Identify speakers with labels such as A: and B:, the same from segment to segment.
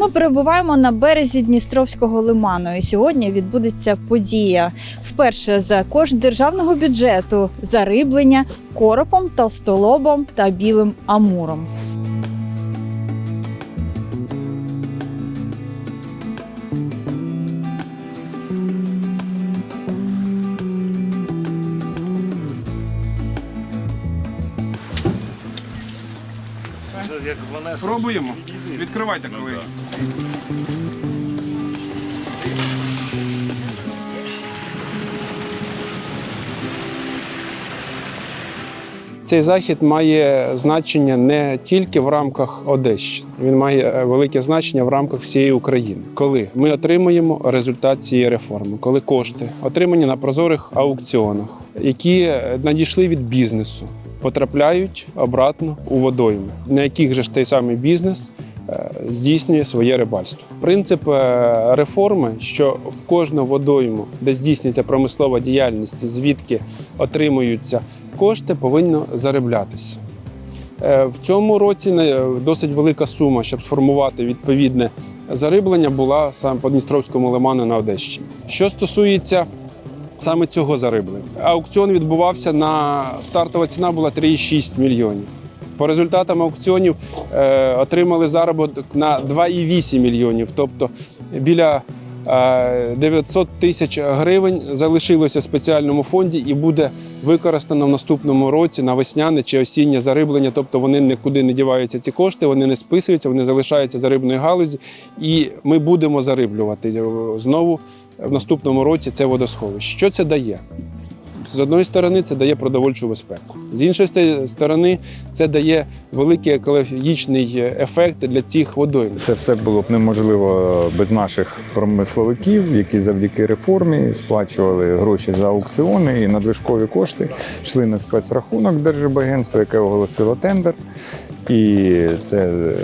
A: Ми перебуваємо на березі Дністровського лиману. І сьогодні відбудеться подія. Вперше за кошт державного бюджету зариблення коропом, толстолобом та білим амуром.
B: Пробуємо. Відкривайте, колеги. Цей захід має значення не тільки в рамках Одещини, він має е, велике значення в рамках всієї України. Коли ми отримуємо результат цієї реформи, коли кошти отримані на прозорих аукціонах, які е, надійшли від бізнесу, потрапляють обратно у водойми, на яких же ж той самий бізнес е, здійснює своє рибальство. Принцип е, реформи, що в кожну водойму, де здійснюється промислова діяльність, звідки отримуються кошти, повинно зароблятися. Е, В цьому році досить велика сума, щоб сформувати відповідне зариблення, була саме по Дністровському лиману на Одещині. Що стосується саме цього зариблення, аукціон відбувався на стартова ціна була 3,6 мільйонів. По результатам аукціонів е, отримали заробіток на 2,8 мільйонів, тобто біля е, 900 тисяч гривень залишилося в спеціальному фонді і буде використано в наступному році на весняне чи осіннє зариблення. Тобто вони нікуди не діваються ці кошти, вони не списуються, вони залишаються за рибної галузі, і ми будемо зариблювати е, знову в наступному році це водосховище. Що це дає? З одної сторони, це дає продовольчу безпеку. З іншої сторони, це дає великий екологічний ефект для цих водойм.
C: Це все було б неможливо без наших промисловиків, які завдяки реформі сплачували гроші за аукціони і надлишкові кошти йшли на спецрахунок Держбагентства, яке оголосило тендер. І це е,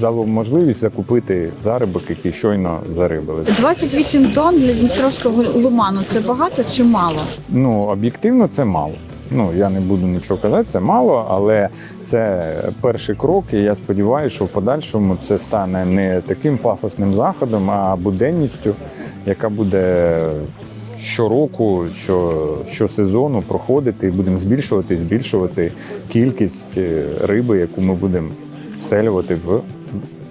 C: дало можливість закупити заробок, який щойно зарибили.
A: 28 тонн для Дністровського лиману це багато чи мало?
C: Ну, об'єктивно, це мало. Ну, я не буду нічого казати, це мало, але це перший крок, і я сподіваюся, що в подальшому це стане не таким пафосним заходом, а буденністю, яка буде щороку, що, щосезону проходити, будемо збільшувати збільшувати кількість е, риби, яку ми будемо вселювати в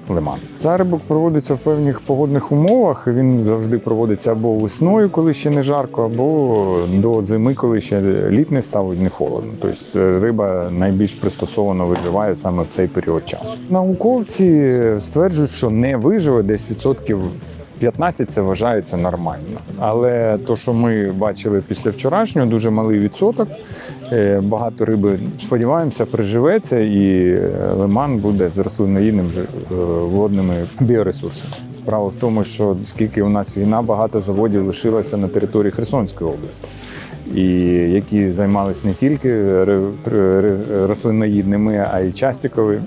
C: лиман. Зарибок проводиться в певних погодних умовах. Він завжди проводиться або весною, коли ще не жарко, або до зими, коли ще літ не став і не холодно. Тобто е, риба найбільш пристосовано виживає саме в цей період часу. Науковці стверджують, що не виживе десь відсотків. 15 це вважається нормально. Але то, що ми бачили після вчорашнього, дуже малий відсоток. Е, Багато риби, сподіваємося, приживеться, і е, лиман буде з рослинноїдним же, е, водними біоресурсами. Справа в тому, що скільки у нас війна, багато заводів лишилося на території Херсонської області. І які займалися не тільки ри- а й частікові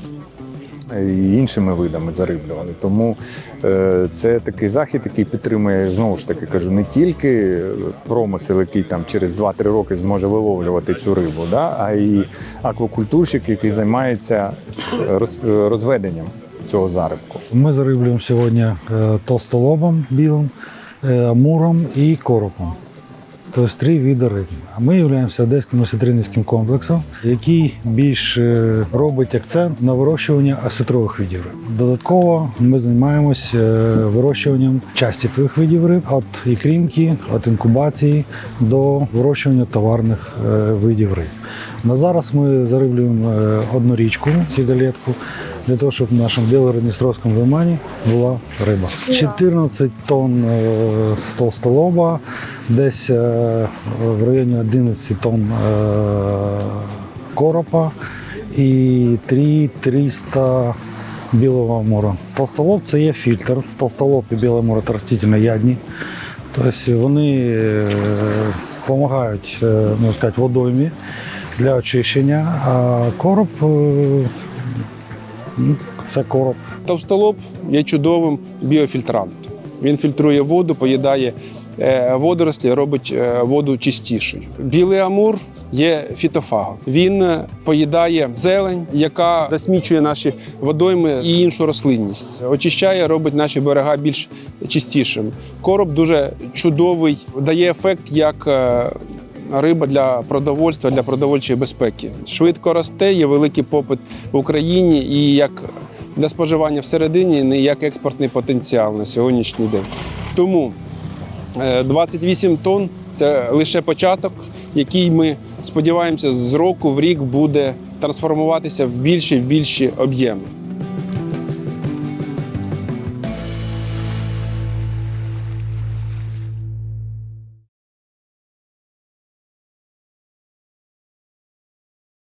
C: і іншими видами зариблювали. Тому е, це такий захід, який підтримує знову ж таки кажу, не тільки промисел, який там через 2-3 роки зможе виловлювати цю рибу, да, а й аквакультурщик, який займається роз- розведенням цього зарибку.
D: Ми зариблюємо сьогодні е, толстолобом білим, е, амуром і коропом. Тобто три види риб. А Ми являємося одеським осетринницьким комплексом, який більш е, робить акцент на вирощування асетрових видів риб. Додатково ми займаємося вирощуванням частікових видів риб від ікрінки, від інкубації до вирощування товарних е, видів риб. На зараз ми зариблюємо е, одну річку, сігалетку, для того, щоб в нашому Білородністровському лимані була риба. 14 тонн е, толстолоба, десь е, в районі 11 тонн е, коропа і 3 300 білого амура. Толстолоб це є фільтр. Толстолоб і білий амур – це растительноядні. Тобто вони допомагають, можна сказати, водоймі для очищення, а короб це короб.
B: Товстолоб є чудовим біофільтрантом. Він фільтрує воду, поїдає е, водорослі, робить е, воду чистішою. Білий амур є фітофагом. Він е, поїдає зелень, яка засмічує наші водойми і іншу рослинність. Очищає, робить наші берега більш чистішими. Короб дуже чудовий, дає ефект як. Е, Риба для продовольства, для продовольчої безпеки. Швидко росте, є великий попит в Україні і як для споживання всередині, і як експортний потенціал на сьогоднішній день. Тому Е, 28 тонн це лише початок, який ми сподіваємося з року в рік буде трансформуватися в більші в більші об'єми.